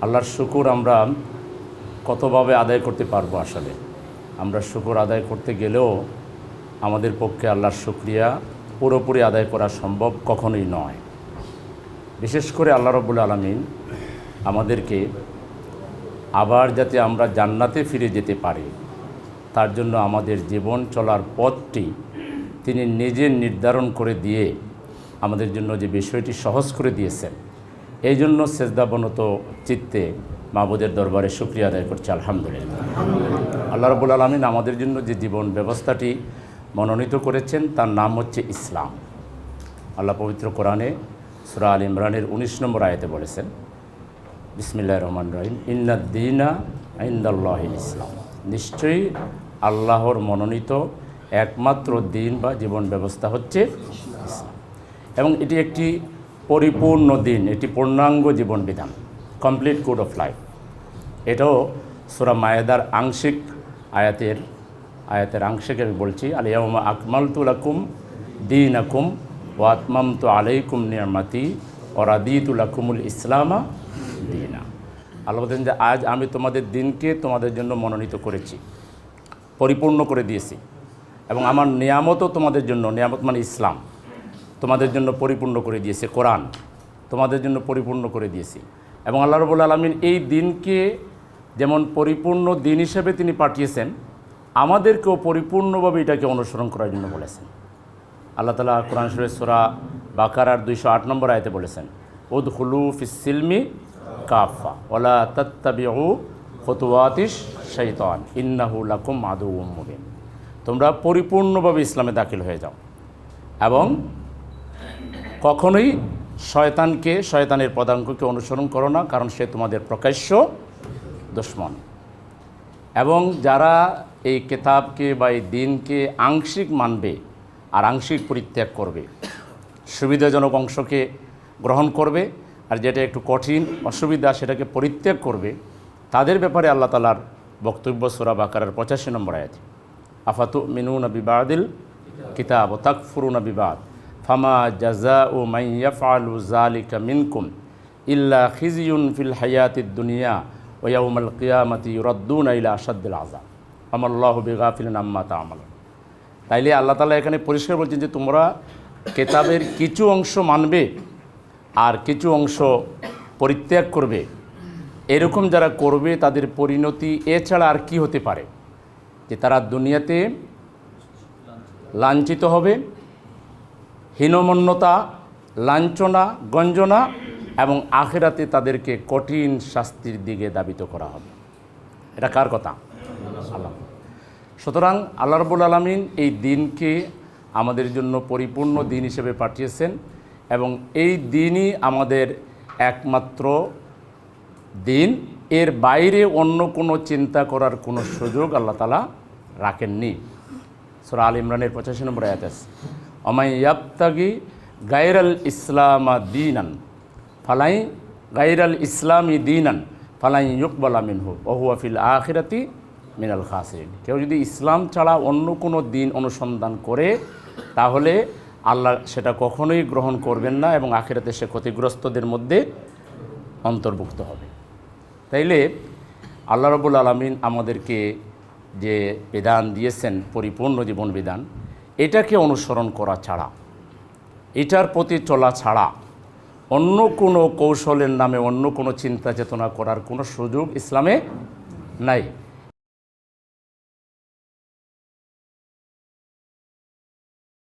আল্লাহর শুকুর আমরা কতভাবে আদায় করতে পারব আসলে? আমরা শুকুর আদায় করতে গেলেও আমাদের পক্ষে আল্লাহর শুক্রিয়া পুরোপুরি আদায় করা সম্ভব কখনোই নয়। বিশেষ করে আল্লাহ রব্বুল আলমিন আমাদেরকে আবার যাতে আমরা জান্নাতে ফিরে যেতে পারি, তার জন্য আমাদের জীবন চলার পথটি তিনি নিজে নির্ধারণ করে দিয়ে আমাদের জন্য যে বিষয়টি সহজ করে দিয়েছেন এই জন্য সেজদাবনত চিত্তে মাহবুদের দরবারে শুক্রিয়া আদায় করছে আলহামদুলিল্লাহ। আল্লাহ রবুল আলমিন আমাদের জন্য যে জীবন ব্যবস্থাটি মনোনীত করেছেন তার নাম হচ্ছে ইসলাম। আল্লাহ পবিত্র কোরআনে সুরা আল ইমরানের উনিশ নম্বর আয়তে বলেছেন বিসমিল্লা রহমান রহিম ইন্নাদ্দিনা আইন্দাল্লাহ ইসলাম। নিশ্চয়ই আল্লাহর মনোনীত একমাত্র দিন বা জীবন ব্যবস্থা হচ্ছে ইসলাম। এবং এটি একটি পরিপূর্ণ দিন, এটি পূর্ণাঙ্গ জীবন বিধান কমপ্লিট কোড অফ লাইফ এটাও সুরা মায়েদার আংশিক আয়াতের আয়াতের আংশিক আমি বলছি আলিয়ামা আকমাল তুলাকুম দিন আকুম ও আতমাম তো আলাইকুম নিয়ামাতি ওরাদিতুলাকুমুল ইসলামা দিনা। আল্লাহ বলতেন যে, আজ আমি তোমাদের দিনকে তোমাদের জন্য মনোনীত করেছি, পরিপূর্ণ করে দিয়েছি এবং আমার নিয়ামতও তোমাদের জন্য, নিয়ামত মানে ইসলাম। তোমাদের জন্য পরিপূর্ণ করে দিয়েছে কোরআন। তোমাদের জন্য পরিপূর্ণ করে দিয়েছি। এবং আল্লাহ রবুল আলমিন এই দিনকে যেমন পরিপূর্ণ দিন হিসেবে তিনি পাঠিয়েছেন, আমাদেরকেও পরিপূর্ণভাবে এটাকে অনুসরণ করার জন্য বলেছেন। আল্লাহ তালা কোরআন শরীফ সোরা বাকারার দুইশো আট নম্বর আয়তে বলেছেন উদ হুলু ফিসিলমি কাফা ওলা তত্তাবিউ ফতুয়াতিস শৈতান ইন্নাহু লাকুম আদু মুবিন। তোমরা পরিপূর্ণভাবে ইসলামে দাখিল হয়ে যাও। এবং কখনোই শয়তানকে, শয়তানের পদাঙ্ককে অনুসরণ করো না, কারণ সে তোমাদের প্রকাশ্য দুশ্মন। এবং যারা এই কেতাবকে বা এই দিনকে আংশিক মানবে আর আংশিক পরিত্যাগ করবে, সুবিধাজনক অংশকে গ্রহণ করবে আর যেটা একটু কঠিন, অসুবিধা সেটাকে পরিত্যাগ করবে, তাদের ব্যাপারে আল্লাহ তালার বক্তব্য সোরা বাকারের পঁচাশি নম্বর আয়াত। আফাতু মিনুন বিবাদিল কিতাব ও তাকফুরুন বিবাদ। ফামা জাজা ও মাইয়া ফালু জালিকা মিনকুম ইল্লা খিজিউন ফিল হায়াতি দুনিয়া ওয়াউমাল কিয়ামতি রদ্দুন ইলা আসাদ্দুল আজা আমাল্লাহ বেগাফিল আম্মা তামাল তাইলে আল্লাহ তালা এখানে পরিষ্কার বলছেন যে তোমরা কেতাবের কিছু অংশ মানবে আর কিছু অংশ পরিত্যাগ করবে। এরকম যারা করবে তাদের পরিণতি এছাড়া আর কি হতে পারে? যে তারা দুনিয়াতে লাঞ্ছিত হবে হীনমন্যতা, লাঞ্ছনা, গঞ্জনা এবং আখেরাতে তাদেরকে কঠিন শাস্তির দিকে দাবিত করা হবে। এটা কার কথা? আল্লাহ। সুতরাং আল্লাহ রবুল আলমিন এই দিনকে আমাদের জন্য পরিপূর্ণ দিন হিসেবে পাঠিয়েছেন এবং এই দিনই আমাদের একমাত্র দিন। এর বাইরে অন্য কোনো চিন্তা করার কোনো সুযোগ আল্লাহ তালা রাখেননি। সুরা আল ইমরানের পঁচাশি নম্বর আয়াত আছে। অমাই ইয়াবতাগি গাইরাল ইসলামা দিনান, ফালাই গাইরাল ইসলামী দিনান, ফালাই ইউকবালা মিনহু ওহুয়াফিল আখিরাতি মিনাল খাসরিন। কেউ যদি ইসলাম ছাড়া অন্য কোনো দিন অনুসন্ধান করে, তাহলে আল্লাহ সেটা কখনোই গ্রহণ করবেন না এবং আখিরাতে সে ক্ষতিগ্রস্তদের মধ্যে অন্তর্ভুক্ত হবে। তাইলে আল্লাহ রবুল আলমিন আমাদেরকে যে বিধান দিয়েছেন, পরিপূর্ণ জীবন বিধান এটাকে অনুসরণ করা ছাড়া, এটার প্রতি চলা ছাড়া অন্য কোনো কৌশলের নামে অন্য কোনো চিন্তা চেতনা করার কোনো সুযোগ ইসলামে নাই।